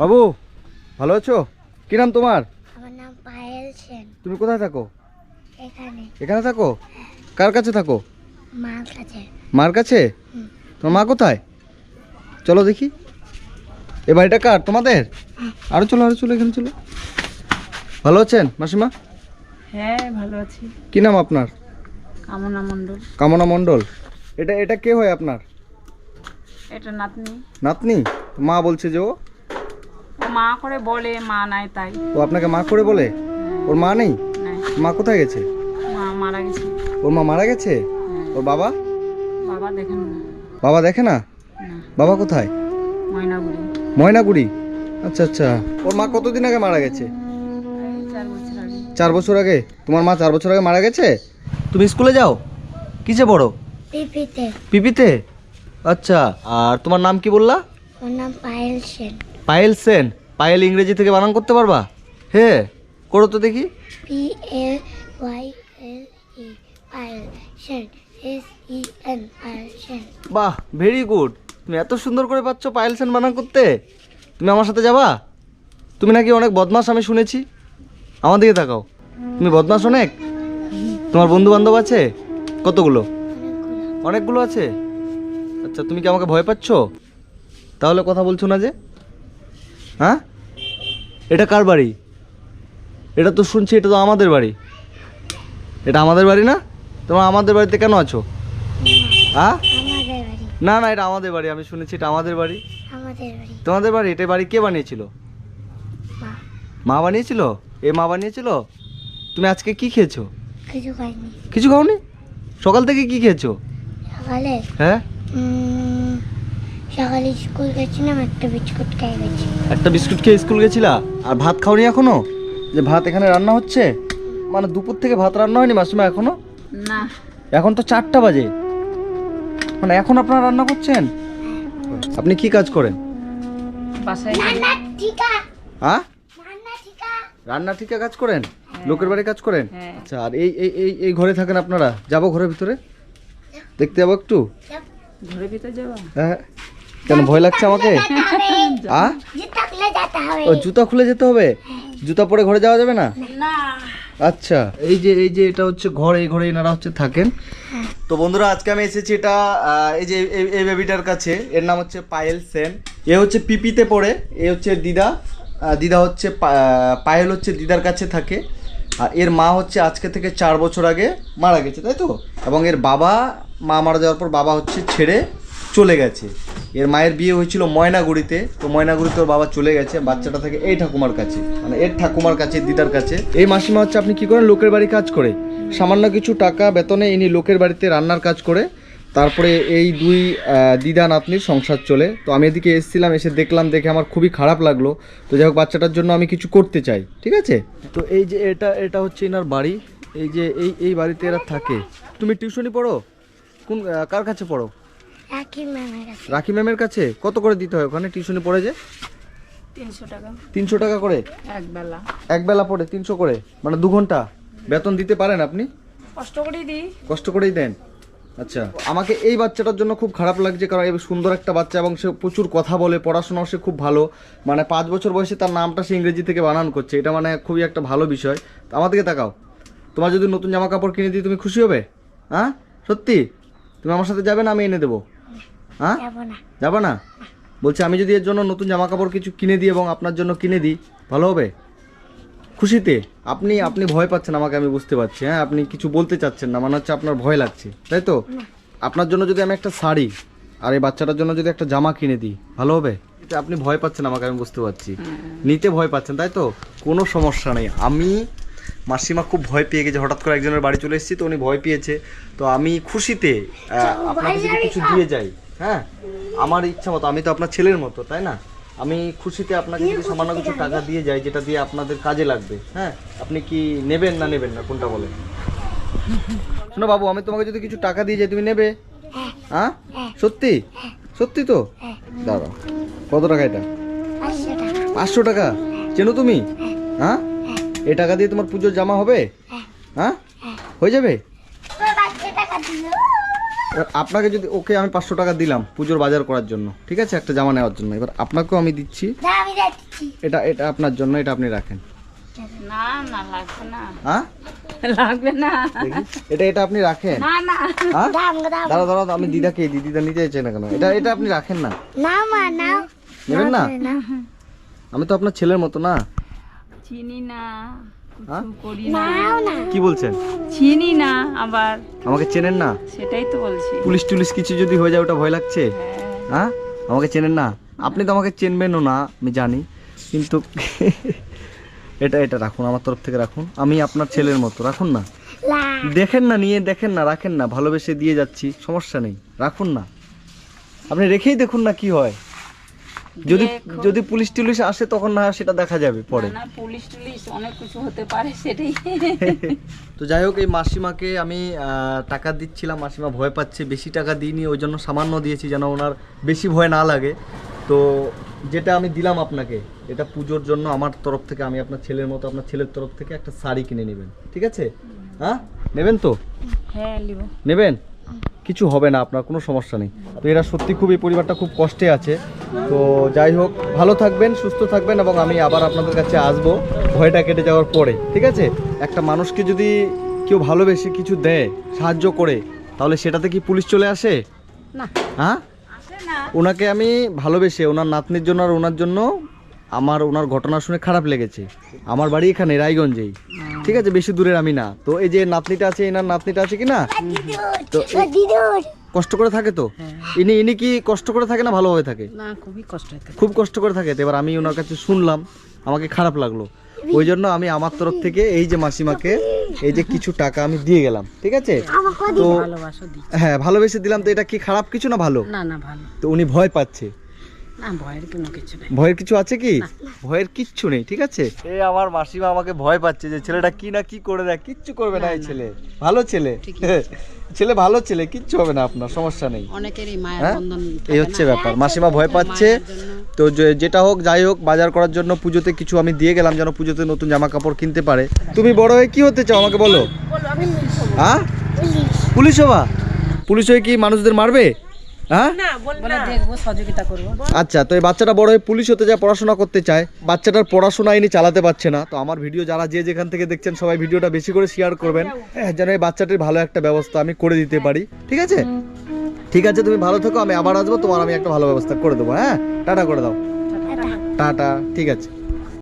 বাবু ভালো আছো? কি নাম তোমার? আমার নাম পায়েল সেন। তুমি কোথায় থাকো? এখানে। এখানে থাকো? কার কাছে থাকো? মার কাছে। মার কাছে? তোমার মা কোথায়? চলো দেখি। এ বাড়িটা কার? তোমাদের? আরও চলো আরও চলো এখানে চলো। ভালো আছেন মাসিমা? হ্যাঁ ভালো আছি। কি নাম আপনার? কামনা মণ্ডল। কামনা মণ্ডল। এটা এটা কে হয় আপনার? এটা নাতনি। নাতনি? মা বলছে যে ও ও? মা করে বলে মা নাই তাই। ও আপনাকে মা করে বলে? ওর মা নেই? মা কোথায় গেছে? মা মারা গেছে। ওর মা মারা গেছে? হ্যাঁ, ওর বাবা? বাবা দেখেন না। বাবা দেখে না? না। বাবা কোথায়? ময়নাগুড়ি। ময়নাগুড়ি? আচ্ছা আচ্ছা। ওর মা কতদিন আগে মারা গেছে? চার বছর চার বছর আগে? তোমার মা চার বছর আগে মারা গেছে? তুমি স্কুলে যাও? কিসে পড়ো? পিপিতে। পিপিতে? আচ্ছা। আর তোমার নাম কি বললা? ওর নাম পায়েল সেন। পায়েল সেন। পায়েল ইংরেজি থেকে বানান করতে পারবা? হে করো তো দেখি। P L Y L E Payel Sen S E N Payel Sen বাহ ভেরি গুড তুমি এত সুন্দর করে পাচ্ছ পায়েল সেন বানান করতে। তুমি আমার সাথে যাবা? তুমি নাকি অনেক বদমাস আমি শুনেছি। আমার দিকে তাকাও। তুমি বদমাস অনেক? তোমার বন্ধু বান্ধব আছে? কতগুলো? অনেকগুলো। অনেকগুলো আছে? আচ্ছা তুমি কি আমাকে ভয় পাচ্ছ? তাহলে কথা বলছো না যে। হ্যাঁ? এটা কার বাড়ি? এটা তো শুনছি এটা তো আমাদের বাড়ি। এটা আমাদের বাড়ি না? তোমার আমাদের বাড়িতে কেন আছো? হ্যাঁ? না না এটা আমাদের বাড়ি আমি শুনেছি এটা আমাদের বাড়ি। তোমাদের বাড়ি? এটা বাড়ি কে বানিয়েছিল? মা। বানিয়েছিল? এ মা বানিয়েছিল? তুমি আজকে কি খেয়েছো? কিছু খাওনি? সকাল থেকে কি খেয়েছো? হ্যাঁ? সকালে স্কুল গেছিলাম একটা বিস্কুট খেয়ে গেছি। একটা বিস্কুট খেয়ে স্কুল গেছিলা? আর ভাত খাওনি এখনও? যে ভাত এখানে রান্না হচ্ছে? মানে দুপুর থেকে ভাত রান্না হয়নি মাসিমা এখনও? না। এখন তো চারটা বাজে। মানে এখন আপনারা রান্না করছেন? আপনি কি কাজ করেন? বাসায় হ্যাঁ রান্না ঠিকা কাজ করেন? লোকের বাড়ি কাজ করেন? হ্যাঁ। আচ্ছা আর এই এই এই এই ঘরে থাকেন আপনারা? যাব ঘরের ভিতরে? দেখতে যাব একটু? ঘরের ভিতরে যাবা? হ্যাঁ। কেন ভয় লাগছে আমাকে? আ? জুতা খুলে যেতে হবে। ও জুতা খুলে যেতে হবে? জুতা পরে ঘরে যাওয়া যাবে না? আচ্ছা এই যে এই যে এটা হচ্ছে ঘর এই ঘরে এনারা হচ্ছে থাকেন। তো বন্ধুরা আজকে আমি এসেছি এটা এই যে এই- বেবিটার কাছে। এর নাম হচ্ছে পায়েল সেন। এ হচ্ছে পিপিতে পড়ে এ হচ্ছে দিদা। দিদা হচ্ছে পায়েল হচ্ছে দিদার কাছে থাকে। আর এর মা হচ্ছে আজকে থেকে চার বছর আগে মারা গেছে তাই তো? এবং এর বাবা মা মারা যাওয়ার পর বাবা হচ্ছে ছেড়ে চলে গেছে। এর মায়ের বিয়ে হয়েছিল ময়নাগুড়িতে। তো ময়নাগুড়িতে ওর বাবা চলে গেছে, বাচ্চাটা থেকে এই ঠাকুমার কাছে মানে এর ঠাকুমার কাছে, দিদার কাছে। এই মাসিমা হচ্ছে, আপনি কি করেন? লোকের বাড়ি কাজ করে। সামান্য কিছু টাকা বেতনে ইনি লোকের বাড়িতে রান্নার কাজ করে। তারপরে এই দুই দিদা নাতনির সংসার চলে। তো আমি এদিকে এসেছিলাম, এসে দেখলাম, দেখে আমার খুবই খারাপ লাগল। তো যাই হোক, বাচ্চাটার জন্য আমি কিছু করতে চাই, ঠিক আছে? তো এই যে এটা এটা হচ্ছে এনার বাড়ি। এই যে এই এই বাড়িতে এরা থাকে। তুমি টিউশনি পড়ো? কোন কার কাছে পড়ো? রাখি ম্যামের কাছে। রাখি ম্যামের কাছে? কত করে দিতে হয় ওখানে? টিউশনি পড়ে যে? তিনশো টাকা। তিনশো টাকা করে? এক বেলা। এক পড়ে তিনশো করে? মানে দু ঘণ্টা? বেতন দিতে পারেন আপনি? কষ্ট করেই দিই। কষ্ট করেই দেন। আচ্ছা আমাকে এই বাচ্চাটার জন্য খুব খারাপ লাগছে কারণ এই সুন্দর একটা বাচ্চা এবং সে প্রচুর কথা বলে পড়াশোনাও সে খুব ভালো। মানে পাঁচ বছর বয়সে তার নামটা সে ইংরেজি থেকে বানান করছে। এটা মানে খুবই একটা ভালো বিষয়। তো আমার দিকে তাকাও। তোমার যদি নতুন জামা কাপড় কিনে দিই তুমি খুশি হবে? হ্যাঁ? সত্যি? তুমি আমার সাথে যাবে না আমি এনে দেবো। হ্যাঁ? যাব না। বলছি আমি যদি এর জন্য নতুন জামা কাপড় কিছু কিনে দিই এবং আপনার জন্য কিনে দিই ভালো হবে? খুশিতে? আপনি আপনি ভয় পাচ্ছেন আমাকে আমি বুঝতে পারছি হ্যাঁ? আপনি কিছু বলতে চাচ্ছেন না মানে হচ্ছে আপনার ভয় লাগছে তাই তো? আপনার জন্য যদি আমি একটা শাড়ি আর এই বাচ্চাটার জন্য যদি একটা জামা কিনে দিই ভালো হবে? এটা আপনি ভয় পাচ্ছেন আমাকে আমি বুঝতে পারছি। নিতে ভয় পাচ্ছেন তাই তো? কোনো সমস্যা নেই। আমি মাসিমা খুব ভয় পেয়ে গেছে হঠাৎ করে একজনের বাড়ি চলে এসেছি তো উনি ভয় পেয়েছে। তো আমি খুশিতে আহ, আপনাকে যদি কিছু দিয়ে যাই। হ্যাঁ? আমার ইচ্ছা মতো আমি তো আপনার ছেলের মতো তাই না? আমি খুশিতে আপনাকে যদি সামান্য কিছু টাকা দিয়ে যাই যেটা দিয়ে আপনাদের কাজে লাগবে হ্যাঁ? আপনি কি নেবেন না নেবেন না কোনটা বলেন? শোনো বাবু আমি তোমাকে যদি কিছু টাকা দিয়ে যাই তুমি নেবে? হ্যাঁ? সত্যি? সত্যি তো? দাঁড়াও। কত টাকা এটা? পাঁচশো টাকা। চেনো তুমি? হ্যাঁ? এই টাকা দিয়ে তোমার পুজোর জামা হবে? হ্যাঁ? হয়ে যাবে? আপনাকে যদি ওকে আমি পাঁচশো টাকা দিলাম পুজোর বাজার করার জন্য ঠিক আছে? একটা জামা নেওয়ার জন্য। এবার আপনাকেও আমি দিচ্ছি। এটা এটা আপনার জন্য এটা আপনি রাখেন। না না লাগবে না। হ্যাঁ? লাগবে না। এটা এটা আপনি রাখেন। না না। হ্যাঁ? দাঁড়া দাঁড়া আমি দিদাকে দিই, দিদা নিতে চাইছে না কেন। এটা এটা আপনি রাখেন না। না মা নাও নেবেন না না। আমি তো আপনার ছেলের মতো না। চিনি না। হ্যাঁ? কি বলছেন? চিনি না আবার আমাকে চেনেন না? সেটাই তো বলছি। পুলিশ টুলিশ কিছু যদি হয়ে যায় ওটা ভয় লাগছে? হ্যাঁ। হ্যাঁ? আমাকে চেনেন না? আপনি তো আমাকে চেনবেনও না আমি জানি। কিন্তু এটা এটা রাখুন আমার তরফ থেকে রাখুন। আমি আপনার ছেলের মতো রাখুন না। দেখেন না নিয়ে দেখেন না রাখেন না ভালোবেসে দিয়ে যাচ্ছি সমস্যা নেই রাখুন না। আপনি রেখেই দেখুন না কি হয়। যদি যদি পুলিশ টুলিশ আসে তখন না সেটা দেখা যাবে পরে। না, পুলিশ টুলিশ অনেক কিছু হতে পারে সেটাই। তো যাই হোক এই মাসিমাকে আমি টাকা দিচ্ছিলাম মাসিমা ভয় পাচ্ছে বেশি টাকা দিইনি ওই জন্য সামান্য দিয়েছি যেন ওনার বেশি ভয় না লাগে। তো যেটা আমি দিলাম আপনাকে এটা পুজোর জন্য আমার তরফ থেকে আমি আপনার ছেলের মতো আপনার ছেলের তরফ থেকে একটা শাড়ি কিনে নেবেন ঠিক আছে? হ্যাঁ? নেবেন তো? হ্যাঁ নেবেন? কিছু হবে না আপনার কোনো সমস্যা নেই। তো এরা সত্যি খুব এই পরিবারটা খুব কষ্টে আছে। তো যাই হোক ভালো থাকবেন সুস্থ থাকবেন এবং আমি আবার আপনাদের কাছে আসব ভয়টা কেটে যাওয়ার পরে ঠিক আছে? একটা মানুষকে যদি কেউ ভালোবেসে কিছু দেয় সাহায্য করে তাহলে সেটাতে কি পুলিশ চলে আসে? না। হ্যাঁ? ওনাকে আমি ভালোবেসে ওনার নাতনির জন্য আর ওনার জন্য আমার ওনার ঘটনা শুনে খারাপ লেগেছে। আমার বাড়ি এখানে রায়গঞ্জেই। ঠিক আছে বেশি দূরের আমি না। তো এই যে নাতনিটা আছে এনার নাতনিটা আছে কি না তো কষ্ট করে থাকে তো? ইনি ইনি কি কষ্ট করে থাকে না ভালোভাবে থাকে? না খুবই কষ্ট খুব কষ্ট করে থাকে তো এবার আমি ওনার কাছে শুনলাম আমাকে খারাপ লাগল। ওই জন্য আমি আমার তরফ থেকে এই যে মাসিমাকে এই যে কিছু টাকা আমি দিয়ে গেলাম ঠিক আছে? তো হ্যাঁ ভালোবেসে দিলাম তো এটা কি খারাপ কিছু না ভালো? না না ভালো। তো উনি ভয় পাচ্ছে। না ভয়ের কোনো কিছু নেই। ভয়ের কিছু আছে কি? ভয়ের কিচ্ছু নেই ঠিক আছে? এই আমার মাসিমা আমাকে ভয় পাচ্ছে যে ছেলেটা কি না কি করে দেয় কিচ্ছু করবে না এই ছেলে। ভালো ছেলে। ছেলে ভালো ছেলে কিচ্ছু হবে না আপনার সমস্যা নেই। অনেকেরই মায়ের হ্যাঁ? বন্ধন এই হচ্ছে ব্যাপার মাসিমা ভয় পাচ্ছে। তো যে- যেটা হোক যাই হোক বাজার করার জন্য পুজোতে কিছু আমি দিয়ে গেলাম যেন পুজোতে নতুন জামা কাপড় কিনতে পারে। তুমি বড় হয়ে কি হতে চাও আমাকে বলো? হ্যাঁ? পুলিশ হবা? পুলিশ হয়ে কি মানুষদের মারবে? হ্যাঁ? আচ্ছা তো এই বাচ্চাটা বড় হয়ে পুলিশ হতে যায় পড়াশোনা করতে চায়। বাচ্চাটার পড়াশোনা ইনি চালাতে পারছে না। তো আমার ভিডিও যারা যে যেখান থেকে দেখছেন সবাই ভিডিওটা বেশি করে শেয়ার করবেন। হ্যাঁ, যেন এই বাচ্চাটির ভালো একটা ব্যবস্থা আমি করে দিতে পারি। ঠিক আছে? ঠিক আছে তুমি ভালো থেকো আমি আবার আসব। তোমার আমি একটা ভালো ব্যবস্থা করে দেবো হ্যাঁ? টাটা করে দাও। টাটা ঠিক আছে।